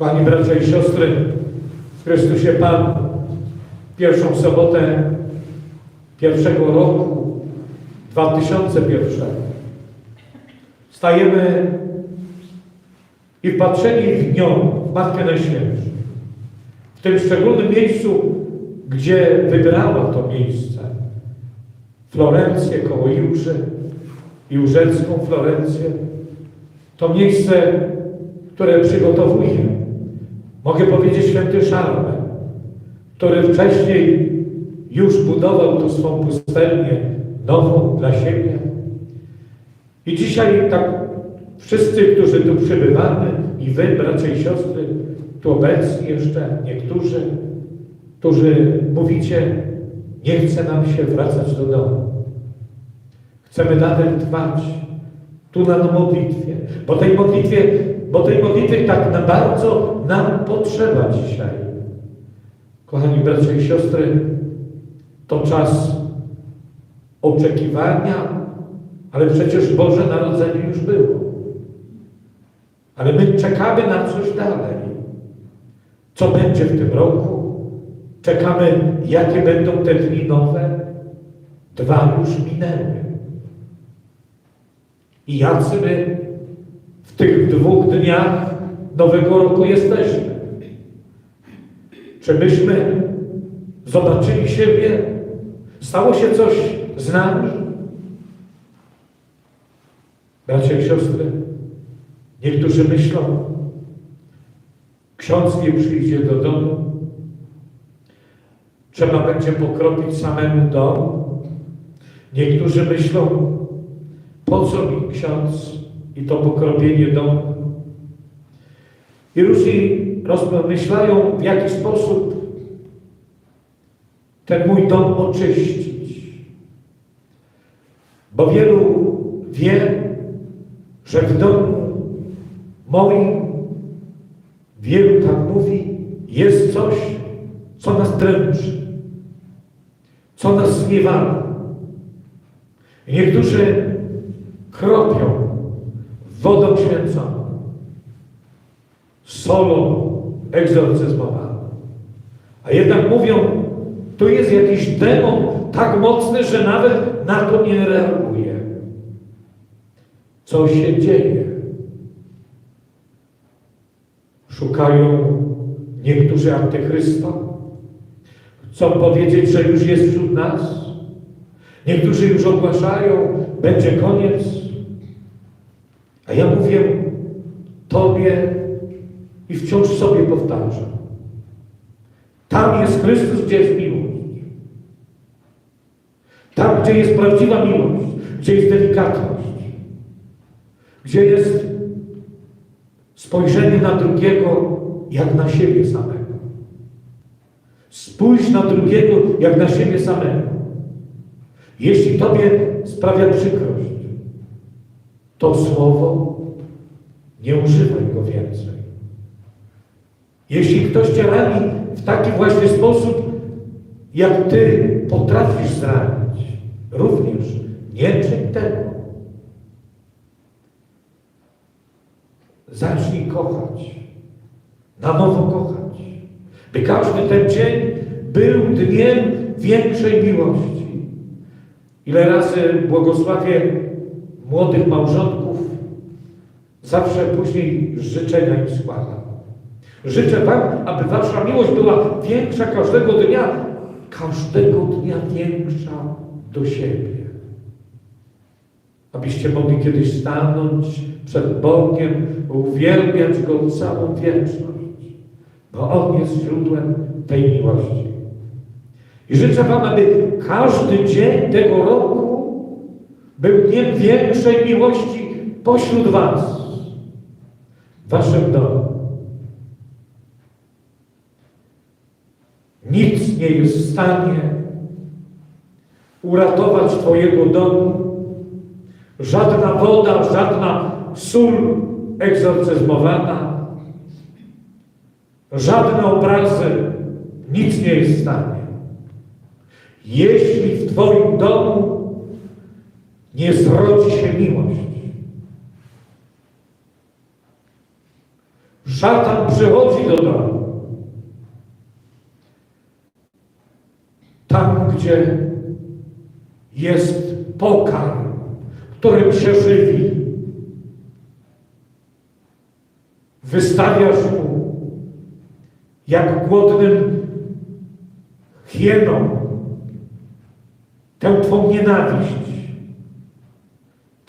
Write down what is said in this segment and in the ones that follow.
Kochani bracia i siostry, w Chrystusie Pan pierwszą sobotę pierwszego roku 2001 stajemy i wpatrzeni w nią, w Matkę Najświętszą, w tym szczególnym miejscu, gdzie wybrała to miejsce, Florencję koło Jurzy, Jurzecką Florencję, to miejsce, które przygotowuje, mogę powiedzieć, święty Szarme, który wcześniej już budował tu swą pustelnię nową dla siebie. I dzisiaj tak wszyscy, którzy tu przybywamy, i wy, bracia i siostry, tu obecni jeszcze niektórzy, którzy mówicie, nie chce nam się wracać do domu. Chcemy nadal trwać tu na modlitwie, bo tej modlitwie, bo tej modlitwy tak na bardzo nam potrzeba dzisiaj. Kochani bracia i siostry, to czas oczekiwania, ale przecież Boże Narodzenie już było. Ale my czekamy na coś dalej. Co będzie w tym roku? Czekamy, jakie będą te dni nowe. Dwa już minęły. I jacy my tych dwóch dniach nowego roku jesteśmy? Czy myśmy zobaczyli siebie? Stało się coś z nami? Bracia i siostry, niektórzy myślą, ksiądz nie przyjdzie do domu, trzeba będzie pokropić samemu dom. Niektórzy myślą, po co mi ksiądz i to pokropienie domu? I różni rozmyślają, w jaki sposób ten mój dom oczyścić. Bo wielu wie, że w domu moim, wielu tak mówi, jest coś, co nas dręczy, co nas zmiewa. I niektórzy kropią wodą święconą, solą egzorcyzmowaną. A jednak mówią, tu jest jakiś demon tak mocny, że nawet na to nie reaguje. Co się dzieje? Szukają niektórzy antychrysta. Chcą powiedzieć, że już jest wśród nas. Niektórzy już ogłaszają, będzie koniec. A ja mówię Tobie i wciąż sobie powtarzam. Tam jest Chrystus, gdzie jest miłość. Tam, gdzie jest prawdziwa miłość, gdzie jest delikatność, gdzie jest spojrzenie na drugiego jak na siebie samego. Spójrz na drugiego jak na siebie samego. Jeśli Tobie sprawia przykrość, to słowo nie używaj go więcej. Jeśli ktoś Cię rani w taki właśnie sposób, jak Ty potrafisz zranić, również nie czyń tego. Zacznij kochać, na nowo kochać, by każdy ten dzień był dniem większej miłości. Ile razy błogosławię młodych małżonków, zawsze później życzenia im składam. Życzę Wam, aby Wasza miłość była większa każdego dnia, każdego dnia większa do siebie. Abyście mogli kiedyś stanąć przed Bogiem, uwielbiać Go całą wieczność, bo On jest źródłem tej miłości. I życzę Wam, aby każdy dzień tego roku był dniem większej miłości pośród Was, w Waszym domu. Nic nie jest w stanie uratować Twojego domu. Żadna woda, żadna sól egzorcyzmowana, żadne obrazy, nic nie jest w stanie. Jeśli w Twoim domu nie zrodzi się miłość, szatan przychodzi do domu. Tam, gdzie jest pokarm, którym się żywi. Wystawiasz mu jak głodnym hienom tę Twą nienawiść,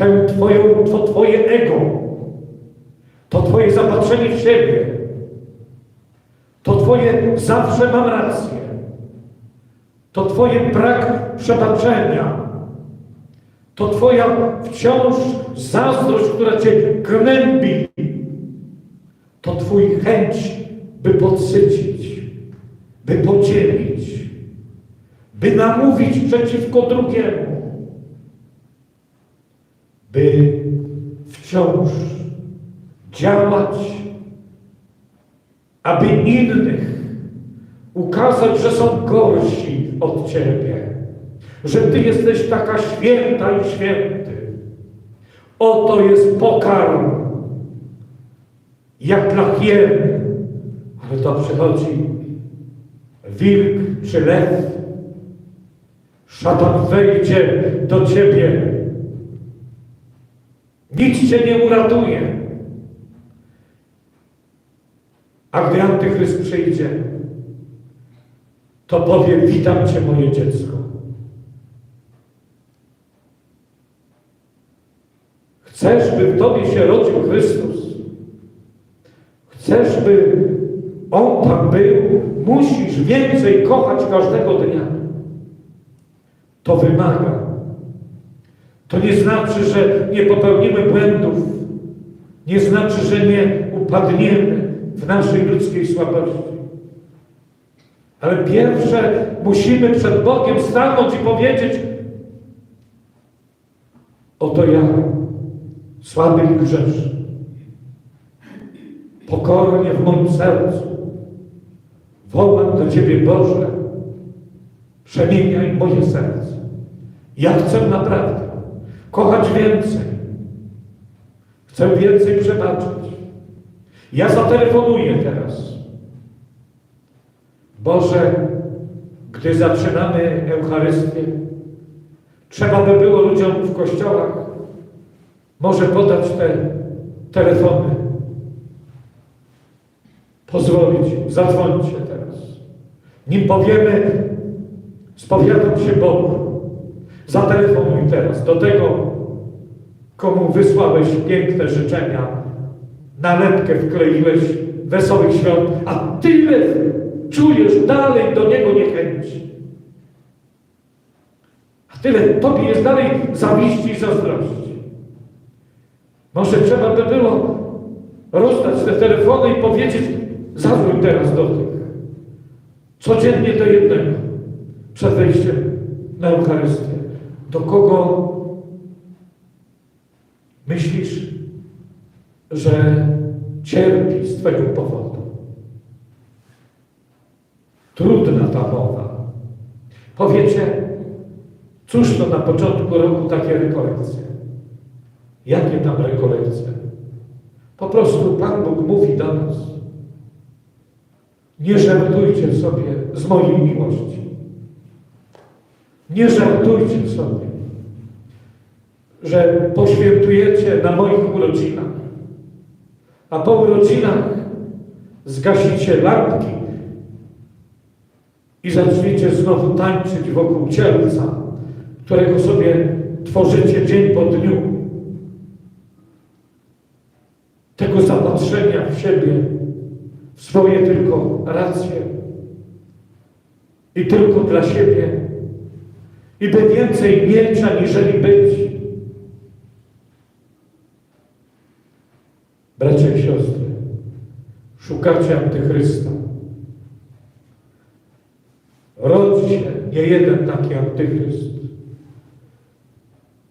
tę twoją, to Twoje ego, to Twoje zapatrzenie w siebie, to Twoje zawsze mam rację, to Twoje brak przebaczenia, to Twoja wciąż zazdrość, która Cię gnębi, to Twój chęć, by podsycić, by podzielić, by namówić przeciwko drugiemu, by wciąż działać, aby innych ukazać, że są gorsi od Ciebie, że Ty jesteś taka święta i święty. Oto jest pokarm, jak dla hien, ale to przychodzi wilk czy lew, szatan wejdzie do Ciebie, nic Cię nie uratuje. A gdy Antychryst przyjdzie, to powie, witam Cię moje dziecko. Chcesz, by w Tobie się rodził Chrystus? Chcesz, by On tam był? Musisz więcej kochać każdego dnia. To wymaga. To nie znaczy, że nie popełnimy błędów. Nie znaczy, że nie upadniemy w naszej ludzkiej słabości. Ale pierwsze musimy przed Bogiem stanąć i powiedzieć: Oto ja, słaby i grzeszny. Pokornie w moim sercu wołam do Ciebie, Boże, przemieniaj moje serce. Ja chcę naprawdę kochać więcej. Chcę więcej przebaczyć. Ja zatelefonuję teraz. Boże, gdy zaczynamy Eucharystię, trzeba by było ludziom w kościołach może podać te telefony. Pozwolić, zadzwońcie teraz. Nim powiemy, spowiadam się Bogu. Zatelefonuj teraz do tego, komu wysłałeś piękne życzenia, nalepkę wkleiłeś wesołych świąt, a tyle czujesz dalej do niego niechęci. A tyle tobie jest dalej zawiści i zazdrości. Może trzeba by było rozdać te telefony i powiedzieć, zadzwoń teraz do tych. Codziennie do jednego. Przed wejściem na Eucharystię. Do kogo myślisz, że cierpi z Twojego powodu? Trudna ta mowa. Powiecie, cóż to na początku roku takie rekolekcje? Jakie tam rekolekcje? Po prostu Pan Bóg mówi do nas. Nie żartujcie sobie z mojej miłości. Nie żartujcie sobie, że poświętujecie na moich urodzinach, a po urodzinach zgasicie lampki i zaczniecie znowu tańczyć wokół cielca, którego sobie tworzycie dzień po dniu. Tego zapatrzenia w siebie, w swoje tylko racje i tylko dla siebie i by więcej mieć, aniżeli być. Bracia i siostry, szukacie Antychrysta. Rodzi się nie jeden taki Antychryst.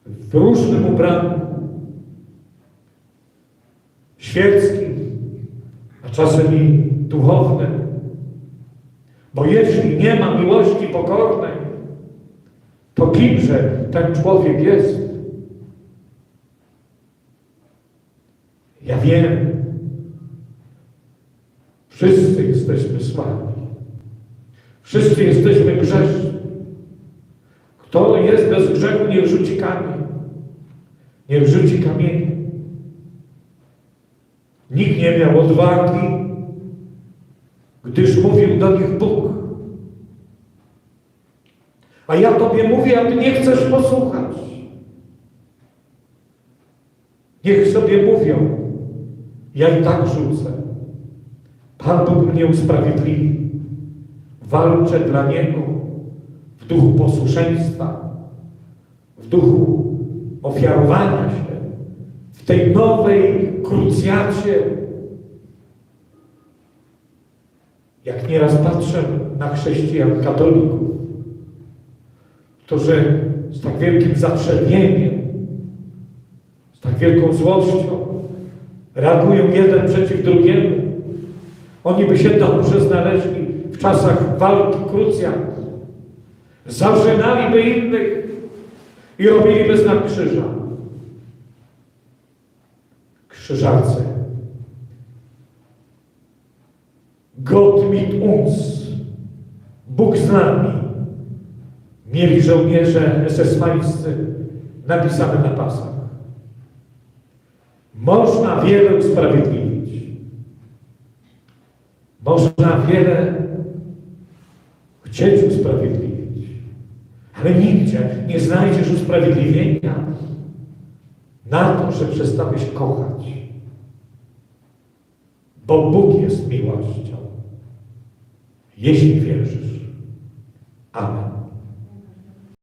W różnym ubraniu, świeckim, a czasem i duchownym. Bo jeśli nie ma miłości pokornej, to kimże ten człowiek jest? Ja wiem, Wszyscy jesteśmy słabi. Wszyscy jesteśmy grzeszni. Kto jest bez grzechu, niech rzuci kamień. Niech rzuci kamienie. Nikt nie miał odwagi, gdyż mówił do nich Bóg. A ja Tobie mówię, a Ty nie chcesz posłuchać. Niech sobie mówią, ja i tak rzucę. Pan Bóg mnie usprawiedliwi. Walczę dla Niego w duchu posłuszeństwa, w duchu ofiarowania się, w tej nowej krucjacie. Jak nieraz patrzę na chrześcijan katolików, że z tak wielkim zatrzewieniem, z tak wielką złością reagują jeden przeciw drugiemu. Oni by się dobrze znaleźli w czasach walki krucjat. Zażynaliby innych i robiliby znak krzyża. Krzyżacy. Gott mit uns. Bóg z nami. Mieli żołnierze SS-mańscy napisane na pasach. Można wiele usprawiedliwić. Można wiele chcieć usprawiedliwić. Ale nigdzie nie znajdziesz usprawiedliwienia na to, że przestałeś kochać. Bo Bóg jest miłością. Jeśli wierzysz. Amen.